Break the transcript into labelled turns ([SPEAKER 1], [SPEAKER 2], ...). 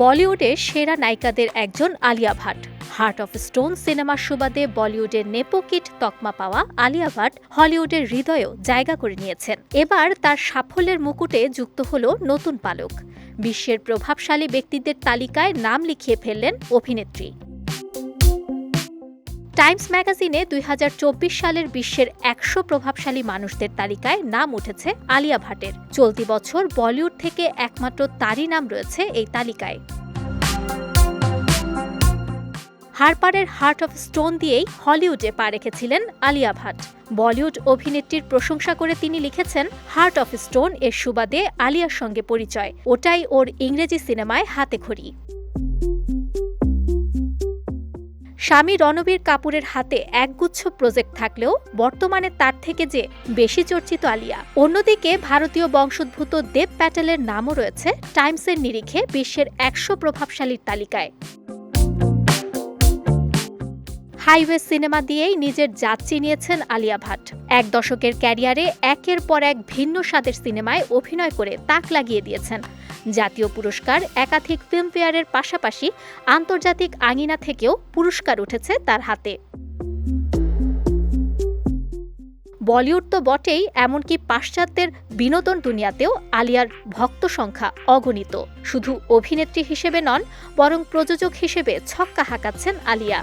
[SPEAKER 1] বলিউডের সেরা নায়িকাদের একজন Alia Bhatt. Heart of stone সিনেমার সুবাদে বলিউডের নেপোকিট তকমা পাওয়া আলিয়া ভাট হলিউডের হৃদয়েও জায়গা করে নিয়েছেন। এবার তার সাফল্যের মুকুটে যুক্ত হল নতুন পালক। বিশ্বের প্রভাবশালী ব্যক্তিদের তালিকায় নাম লিখিয়ে ফেললেন অভিনেত্রী। টাইমস ম্যাগাজিনে দুই হাজার চব্বিশ সালের বিশ্বের একশো প্রভাবশালী মানুষদের তালিকায় নাম উঠেছে আলিয়া ভাটের। চলতি বছর বলিউড থেকে একমাত্র তারই নাম রয়েছে এই তালিকায়। হারপারের হার্ট অফ স্টোন দিয়েই হলিউডে পা রেখেছিলেন আলিয়া ভাট। বলিউড অভিনেত্রীর প্রশংসা করে তিনি লিখেছেন হার্ট অফ স্টোন এর সুবাদে আলিয়ার সঙ্গে পরিচয়। ওটাই ওর ইংরেজি সিনেমায় হাতে খড়ি। স্বামী রণবীর কাপুরের হাতে একগুচ্ছ প্রজেক্ট থাকলেও বর্তমানে তার থেকে যে বেশি চর্চিত আলিয়া। অন্যদিকে ভারতীয় বংশোদ্ভূত দেব প্যাটেলের নামও রয়েছে টাইমসের নিরিখে বিশ্বের একশো প্রভাবশালীর তালিকায়। হাইওয়ে সিনেমা দিয়েই নিজের জাত চিনিয়েছেন আলিয়া ভাট। এক দশকের ক্যারিয়ারে একের পর এক ভিন্ন স্বাদের সিনেমায় অভিনয় করে তাক লাগিয়ে দিয়েছেন। জাতীয় পুরস্কার, একাধিক ফিল্মফেয়ারের পাশাপাশি আন্তর্জাতিক আঙিনা থেকেও পুরস্কার উঠেছে তার হাতে। বলিউড তো বটেই, এমনকি পাশ্চাত্যের বিনোদন দুনিয়াতেও আলিয়ার ভক্ত সংখ্যা অগণিত। শুধু অভিনেত্রী হিসেবে নন, বরং প্রযোজক হিসেবে ছক্কা হাঁকাচ্ছেন আলিয়া।